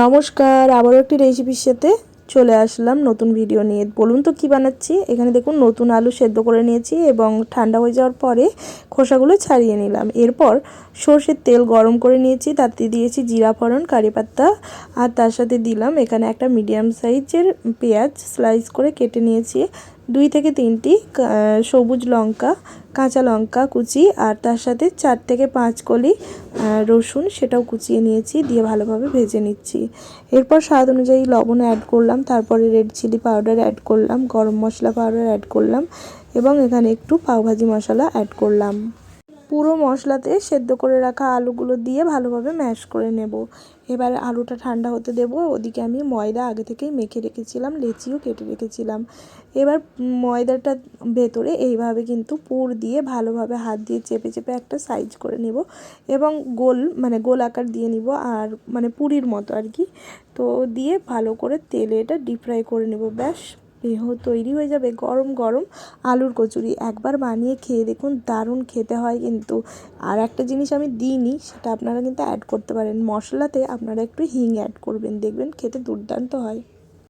নমস্কার, আবারও একটি রেসিপির সাথে চলে আসলাম নতুন ভিডিও নিয়ে। বলুন তো কি বানাচ্ছি? এখানে দেখুন নতুন আলু সেদ্ধ করে নিয়েছি এবং ঠান্ডা হয়ে যাওয়ার পরে খোসাগুলো ছাড়িয়ে নিলাম। এরপর সর্ষের তেল গরম করে নিয়েছি, তাতে দিয়েছি জিরা ফোড়ন, কারি আর তার সাথে দিলাম এখানে একটা মিডিয়াম সাইজের পেঁয়াজ স্লাইস করে কেটে নিয়েছি। দুই থেকে তিনটি সবুজ লঙ্কা, কাঁচা লঙ্কা কুচি আর তার সাথে চার থেকে পাঁচ কলি রসুন সেটাও কুচিয়ে নিয়েছি, দিয়ে ভালোভাবে ভেজে নিচ্ছি। এরপর স্বাদ অনুযায়ী লবণ অ্যাড করলাম, তারপরে রেড চিলি পাউডার অ্যাড করলাম, গরম মশলা পাউডার অ্যাড করলাম এবং এখানে একটু পাওভাজি মশলা অ্যাড করলাম। পুরো মশলাতে সেদ্ধ করে রাখা আলুগুলো দিয়ে ভালোভাবে ম্যাশ করে নেব। এবার আলুটা ঠান্ডা হতে দেব, ওদিকে আমি ময়দা আগে থেকেই মেখে রেখেছিলাম, লেচিও কেটে রেখেছিলাম। এবার ময়দাটা ভেতরে এইভাবে কিন্তু পুর দিয়ে ভালোভাবে হাত দিয়ে চেপে চেপে একটা সাইজ করে নেব এবং গোল মানে গোল আকার দিয়ে নিব আর মানে পুরির মতো আর কি। তো দিয়ে ভালো করে তেলে এটা ডিপ ফ্রাই করে নেব, ব্যাস। তৈরি হয়ে যাবে গরম গরম আলুর কচুরি। একবার বানিয়ে খেয়ে দেখুন দারুণ খেতে হয় কিন্তু। আর একটা জিনিস আমি দিইনি, সেটা আপনারা কিন্তু অ্যাড করতে পারেন। মশলাতে আপনারা একটু হিং অ্যাড করবেন, দেখবেন খেতে দুর্দান্ত হয়।